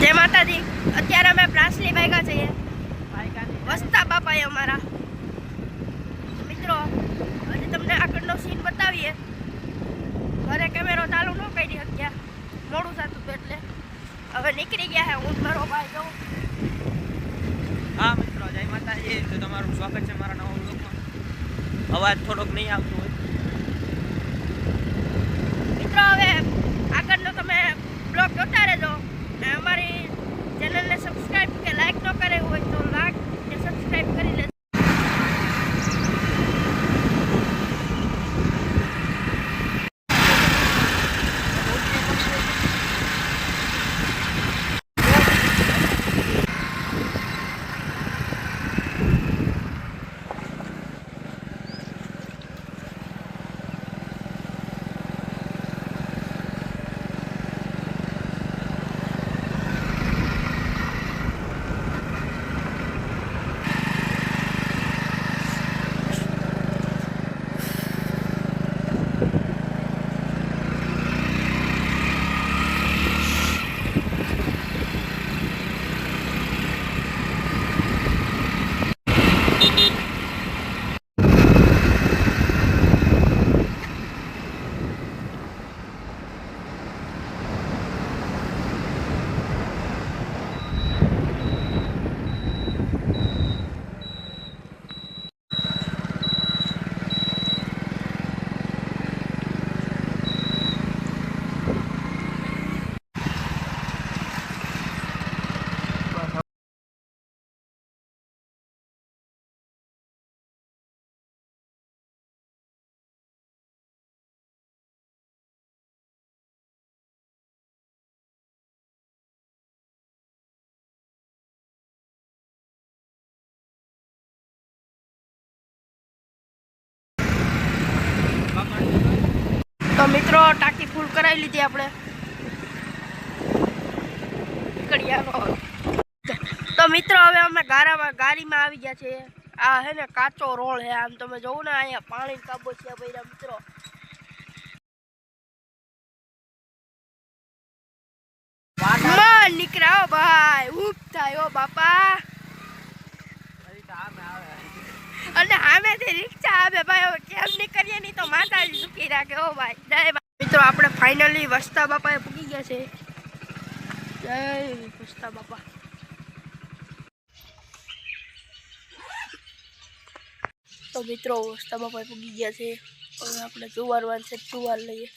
જય માતાજી. અત્યારે અમે પ્રાસલી ભાગ્યા છીએ. વસ્તા બાપાએ અમારા. મિત્રો હજી તમને આગળનો સીન બતાવીએ. ઘરે કેમેરો ચાલુ ન કરી શક્યા મોડું થતું હતું એટલે. હવે નીકળી ગયા હે હું ને મારો ભાઈ જવું હા મિત્રો જય માતાજી. તો તમારું સ્વાગત છે મારા નવા બ્લોગમાં અવાજ થોડોક નહીં આવતો હોય. મિત્રો હવે મિત્રો, ટાંકી ફૂલ કરાવી લીધી આપણે. તો મિત્રો, હવે અમે ગારામાં ગાડીમાં આવી ગયા છે આ હે ને કાચો રોડ હે, આમ તમે જોવો ને, અહીંયા પાણી કાબો છે ભાઈ મિત્રો. માં નીકળ્યા ભાઈ ઉપ થાય બાપા. અને આમેથી રિક્ષા આવે ભાઈ, હવે કેમ નીકળીએ નહીં તો માતાજી સુખી રાખે. ઓ ભાઈ, જય મિત્રો, આપણે ફાઇનલી વસ્તા બાપાએ પૂગી ગયા છે. જય વસ્તા બાપા. તો મિત્રો, વસ્તા બાપાએ પૂગી ગયા છે. હવે આપણે જુવાર વાન છે જુવાર લઈએ.